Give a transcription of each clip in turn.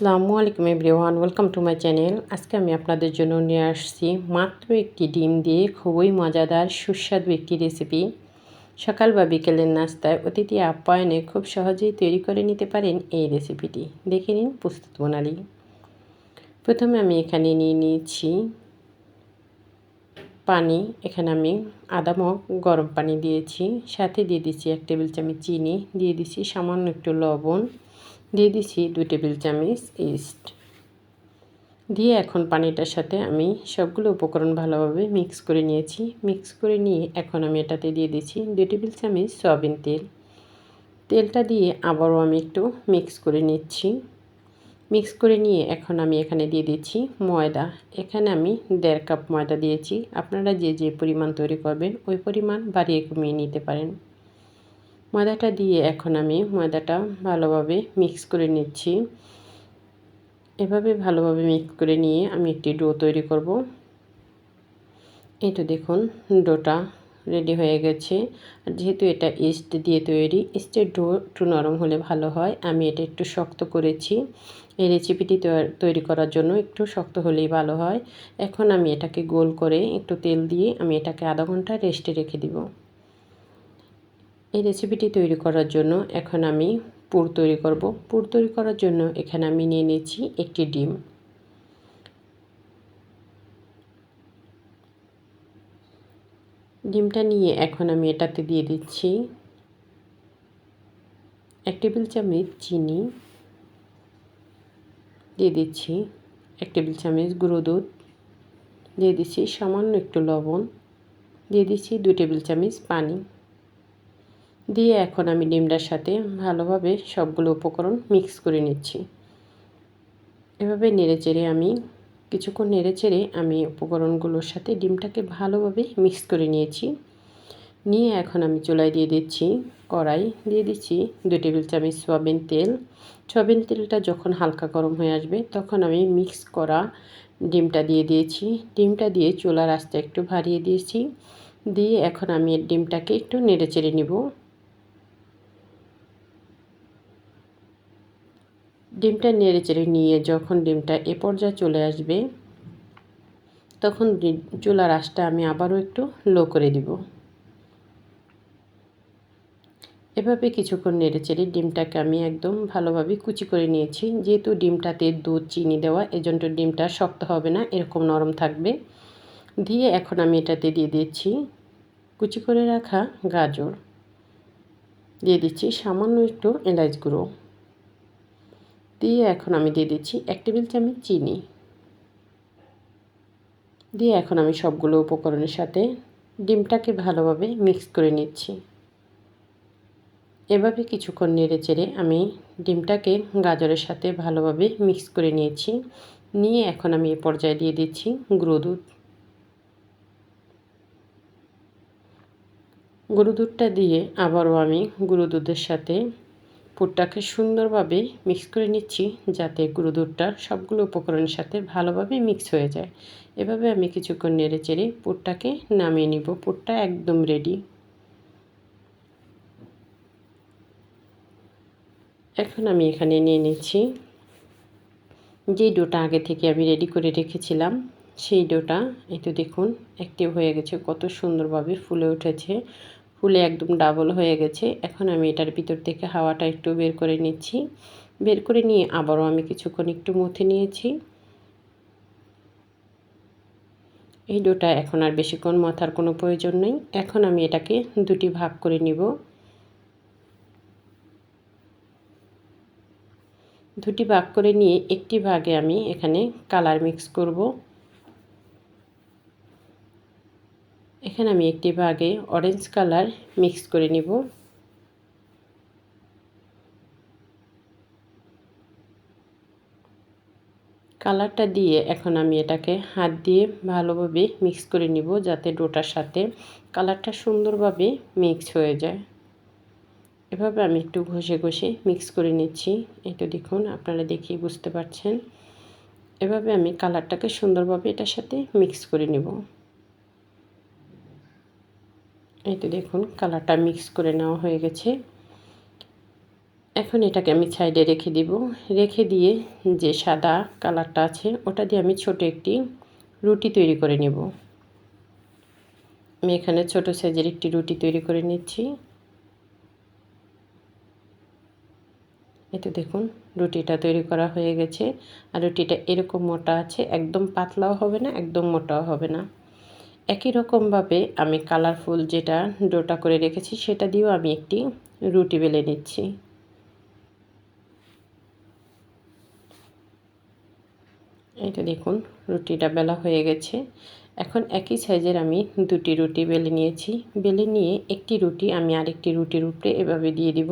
আসসালামু আলাইকুম everyone, welcome to my channel. আজকে আমি আপনাদের জন্য নিয়ে আসছি মাত্র একটি ডিম দিয়ে খুবই মজাদার সুস্বাদু একটি রেসিপি সকাল বা বিকেলের নাস্তায় অতিথি আপ্যায়নে খুব সহজেই তৈরি করে নিতে পারেন এই রেসিপিটি দেখে নিন প্রস্তুত প্রণালী প্রথমে আমি এখানে নিয়ে নিয়েছি পানি, এখানে আমি আদা, মগ, গরম পানি দিয়েছি, সাথে দিয়ে দিচ্ছি এক টেবিল চামচ চিনি, দিয়ে দিচ্ছি সামান্য একটু লবণ। দিয়ে দিছি দু টেবিল চামচ ইস্ট দিয়ে এখন পানিটার সাথে আমি সবগুলো উপকরণ ভালোভাবে মিক্স করে নিয়েছি। মিক্স করে নিয়ে এখন আমি এটাতে দিয়ে দিচ্ছি দু টেবিল চামচ সয়াবিন তেল। তেলটা দিয়ে আবারও আমি একটু মিক্স করে নিচ্ছি। মিক্স করে নিয়ে এখন আমি এখানে দিয়ে দিচ্ছি ময়দা। এখানে আমি দেড় কাপ ময়দা দিয়েছি। আপনারা যে যে পরিমাণ তৈরি করবেন, ওই পরিমাণ বাড়িয়ে কমিয়ে নিতে পারেন। ময়দাটা দিয়ে এখন আমি ময়দাটা ভালোভাবে মিক্স করে নিচ্ছি। এভাবে ভালোভাবে মিক্স করে নিয়ে আমি একটি ডো তৈরি করব। এই তো দেখুন ডোটা রেডি হয়ে গেছে। আর যেহেতু এটা ইস্ট দিয়ে তৈরি ইস্টের ডো একটু নরম হলে ভালো হয়। আমি এটা একটু শক্ত করেছি। এই রেসিপিটি তৈরি করার জন্য একটু শক্ত হলেই ভালো হয়। এখন আমি এটাকে গোল করে একটু তেল দিয়ে আমি এটাকে আধা ঘণ্টা রেস্টে রেখে দিব। এই রেসিপিটি তৈরি করার জন্য এখন আমি পুর তৈরি করব। পুর তৈরি করার জন্য এখানে আমি নিয়ে নিয়েছি একটি ডিম। ডিমটা নিয়ে এখন আমি এটাতে দিয়ে দিচ্ছি এক টেবিল চামচ চিনি। দিয়ে দিচ্ছি এক টেবিল চামচ গুঁড়ো দুধ। দিয়ে দিচ্ছি সামান্য একটু লবণ। দিয়ে দিচ্ছি দু টেবিল চামচ পানি। দিয়ে এখন আমি ডিমটার সাথে ভালোভাবে সবগুলো উপকরণ মিক্স করে নিচ্ছি। এভাবে নেড়ে চেড়ে আমি, কিছুক্ষণ নেড়ে চেড়ে আমি উপকরণগুলোর সাথে ডিমটাকে ভালোভাবে মিক্স করে নিয়েছি। নিয়ে এখন আমি চুলায় দিয়ে দিচ্ছি কড়াই, দিয়ে দিচ্ছি দু টেবিল চামচ সয়াবিন তেল। সয়াবিন তেলটা যখন হালকা গরম হয়ে আসবে তখন আমি মিক্স করা ডিমটা দিয়ে দিয়েছি। ডিমটা দিয়ে চুলার আস্তে একটু ভারিয়ে দিয়েছি। দিয়ে এখন আমি ডিমটাকে একটু নেড়ে চেড়ে নিব। ডিমটা নেড়ে চেড়ে নিয়ে যখন ডিমটা এ পর্যায়ে চলে আসবে, তখন চুলার আঁচটা আমি আবারও একটু লো করে দিব। এভাবে কিছুক্ষণ নেড়ে চেড়ে ডিমটাকে আমি একদম ভালোভাবে কুচি করে নিয়েছি। যেহেতু ডিমটাতে দুধ, চিনি দেওয়া, এজন্য ডিমটা শক্ত হবে না, এরকম নরম থাকবে। দিয়ে এখন আমি এটাতে দিয়ে দিচ্ছি কুচি করে রাখা গাজর। দিয়ে দিচ্ছি সামান্য একটু এলাচ গুঁড়ো। দিয়ে এখন আমি দিয়ে দিচ্ছি এক টেবিল চামচ চিনি। দিয়ে এখন আমি সবগুলো উপকরণের সাথে ডিমটাকে ভালোভাবে মিক্স করে নিচ্ছি। এভাবে কিছুক্ষণ নেড়ে চেড়ে আমি ডিমটাকে গাজরের সাথে ভালোভাবে মিক্স করে নিয়েছি। নিয়ে এখন আমি এ পর্যায়ে দিয়ে দিচ্ছি গুঁড়ো দুধ। গুঁড়ো দুধটা দিয়ে আবারও আমি গুঁড়ো দুধের সাথে পুরটাকে সুন্দরভাবে মিক্স করে নিচ্ছি যাতে গুঁড়ো দুধটা সবগুলো উপকরণের সাথে ভালোভাবে মিক্স হয়ে যায়। এভাবে আমি কিছুক্ষণ নেড়ে চেড়ে পুরটাকে নামিয়ে নিব। পুরটা একদম রেডি এখন আমি এখানে নিয়ে নিচ্ছি যে ডোটা আগে থেকে আমি রেডি করে রেখেছিলাম, সেই ডোটা একটু দেখুন অ্যাক্টিভ হয়ে গেছে। কত সুন্দরভাবে ফুলে উঠেছে। ফুলে একদম ডাবল হয়ে গেছে। এখন আমি এটার ভিতর থেকে হাওয়াটা একটু বের করে নিচ্ছি। বের করে নিয়ে আবারও আমি কিছুক্ষণ একটু মুথে নিয়েছি। এই ডোটা এখন আর বেশিক্ষণ মাথার কোনো প্রয়োজন নেই। এখন আমি এটাকে দুটি ভাগ করে নিব। দুটি ভাগ করে নিয়ে একটি ভাগে আমি এখানে কালার মিক্স করব। এখানে আমি একটি ভাগে অরেঞ্জ কালার মিক্স করে নিব। কালারটা দিয়ে এখন আমি এটাকে হাত দিয়ে ভালোভাবে মিক্স করে নিব যাতে ডোটার সাথে কালারটা সুন্দরভাবে মিক্স হয়ে যায়। এভাবে আমি একটু ঘষে ঘষে মিক্স করে নিচ্ছি। তো দেখুন, আপনারা দেখিয়ে বুঝতে পারছেন। এভাবে আমি কালারটাকে সুন্দরভাবে এটার সাথে মিক্স করে নেব। এই তো দেখুন, কালারটা মিক্স করে নেওয়া হয়ে গেছে। এখন এটাকে আমি সাইডে রেখে দিব। রেখে দিয়ে যে সাদা কালারটা আছে, ওটা দিয়ে আমি ছোট একটি রুটি তৈরি করে নেব। আমি এখানে ছোট সাইজের একটি রুটি তৈরি করে নিচ্ছি। এতে দেখুন, রুটিটা তৈরি করা হয়ে গেছে। আর রুটিটা এরকম মোটা আছে, একদম পাতলাও হবে না, একদম মোটাও হবে না। একই রকমভাবে আমি কালারফুল যেটা ডোটা করে রেখেছি, সেটা দিয়েও আমি একটি রুটি বেলে নিচ্ছি। এটা দেখুন, রুটিটা বেলা হয়ে গেছে। এখন একই সাইজের আমি দুটি রুটি বেলে নিয়েছি। বেলে নিয়ে একটি রুটি আমি আরেকটি রুটির উপরে এভাবে দিয়ে দিব।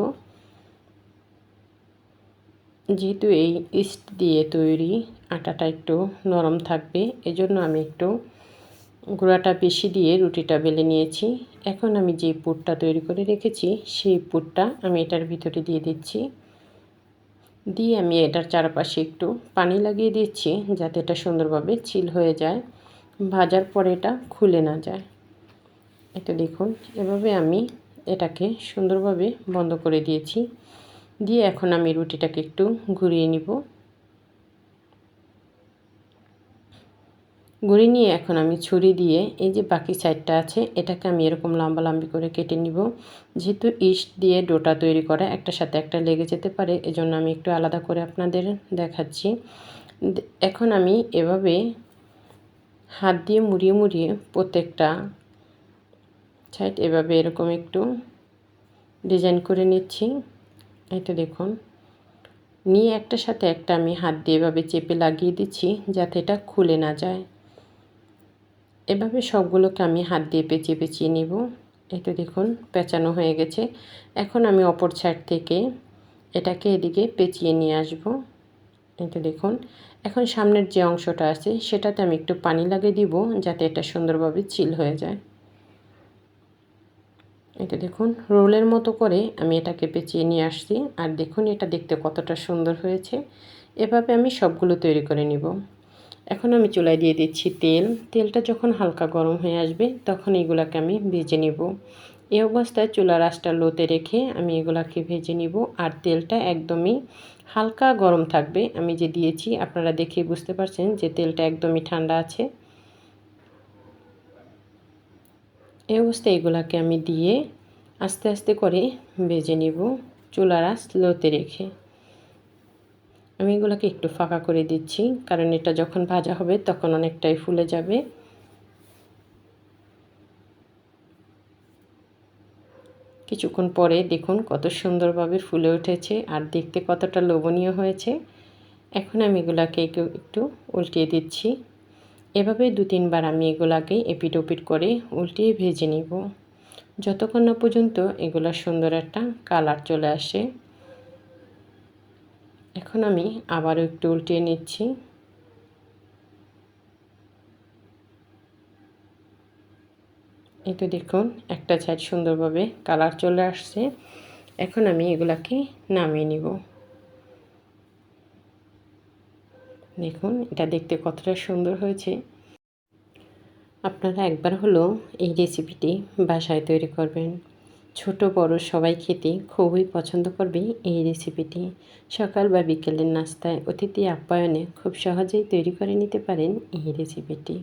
যেহেতু এই ইস্ট দিয়ে তৈরি আটাটা একটু নরম থাকবে, এজন্য আমি একটু গুঁড়াটা বেশি দিয়ে রুটিটা বেলে নিয়েছি। এখন আমি যে পুরটা তৈরি করে রেখেছি, সেই পুরটা আমি এটার ভিতরে দিয়ে দিচ্ছি। দিয়ে আমি এটার চারপাশে একটু পানি লাগিয়ে দিচ্ছি যাতে এটা সুন্দরভাবে চিল হয়ে যায়, ভাজার পরে এটা খুলে না যায়। এটা দেখুন, এভাবে আমি এটাকে সুন্দরভাবে বন্ধ করে দিয়েছি। দিয়ে এখন আমি রুটিটাকে একটু ঘুরিয়ে নিব। গুঁড়ি নিয়ে এখন আমি ছুরি দিয়ে এই যে বাকি সাইডটা আছে, এটাকে আমি এরকম লম্বা লম্বি করে কেটে নিব। যেহেতু ইস্ট দিয়ে ডোটা তৈরি করা একটা সাথে একটা লেগে যেতে পারে, এজন্য আমি একটু আলাদা করে আপনাদের দেখাচ্ছি। এখন আমি এভাবে হাত দিয়ে মুড়িয়ে মুড়িয়ে প্রত্যেকটা সাইড এভাবে এরকম একটু ডিজাইন করে নিচ্ছি। এটা দেখুন, নিয়ে একটার সাথে একটা আমি হাত দিয়ে এভাবে চেপে লাগিয়ে দিচ্ছি যাতে এটা খুলে না যায়। এভাবে সবগুলোকে আমি হাত দিয়ে পেঁচিয়ে পেঁচিয়ে নিব। এটা দেখুন, পেঁচানো হয়ে গেছে। এখন আমি অপর সাইড থেকে এটাকে এদিকে পেঁচিয়ে নিয়ে আসব। এটা দেখুন, এখন সামনের যে অংশটা আছে সেটাতে আমি একটু পানি লাগিয়ে দিব যাতে এটা সুন্দরভাবে চিল হয়ে যায়। এটা দেখুন, রোলের মতো করে আমি এটাকে পেঁচিয়ে নিয়ে আসছি। আর দেখুন, এটা দেখতে কতটা সুন্দর হয়েছে। এভাবে আমি সবগুলো তৈরি করে নিব। এখন আমি চুলায় দিয়ে দিচ্ছি তেল। তেলটা যখন হালকা গরম হয়ে আসবে, তখন এগুলাকে আমি ভেজে নিব। এই অবস্থায় চুলার আঁচটা লোতে রেখে আমি এগুলাকে ভেজে নিব। আর তেলটা একদমই হালকা গরম থাকবে। আমি যে দিয়েছি, আপনারা দেখে বুঝতে পারছেন যে তেলটা একদমই ঠান্ডা আছে। এই অবস্থায় এগুলাকে আমি দিয়ে আস্তে আস্তে করে ভেজে নিব চুলার আঁচ লোতে রেখে। আমি এগুলোকে একটু ফাঁকা করে দিচ্ছি, কারণ এটা যখন ভাজা হবে তখন অনেকটাই ফুলে যাবে। কিছুক্ষণ পরে দেখুন কত সুন্দরভাবে ফুলে উঠেছে আর দেখতে কতটা লোভনীয় হয়েছে। এখন আমি এগুলাকে একটু উল্টিয়ে দিচ্ছি। এভাবে দু তিনবার আমি এগুলাকে এপিট ওপিট করে উল্টিয়ে ভেজে নিব। যতক্ষণ না পর্যন্ত এগুলোর সুন্দর একটা কালার চলে আসে। এখন আমি আবারও একটু উল্টিয়ে নিচ্ছি। এই তো দেখুন, একটা সাইড সুন্দরভাবে কালার চলে আসছে। এখন আমি এগুলাকে নামিয়ে নিব। দেখুন, এটা দেখতে কতটা সুন্দর হয়েছে। আপনারা একবার হলো এই রেসিপিটি বাসায় তৈরি করবেন। ছোট, বড় সবাই খেতে খুবই পছন্দ করবে এই রেসিপিটি। সকাল বা বিকেলের নাস্তায় অতিথি আপ্যায়নে খুব সহজেই তৈরি করে নিতে পারেন এই রেসিপিটি।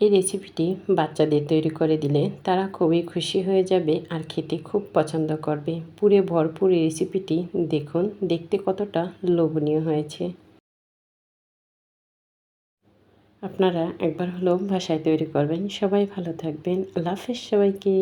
এই রেসিপিটি বাচ্চাদের তৈরি করে দিলে তারা খুবই খুশি হয়ে যাবে আর খেতে খুব পছন্দ করবে। পুরে ভরপুর রেসিপিটি দেখুন, দেখতে কতটা লোভনীয় হয়েছে। আপনারা একবার হলেও বাসায় তৈরি করবেন। সবাই ভালো থাকবেন। আল্লাহ হাফেজ সবাইকে।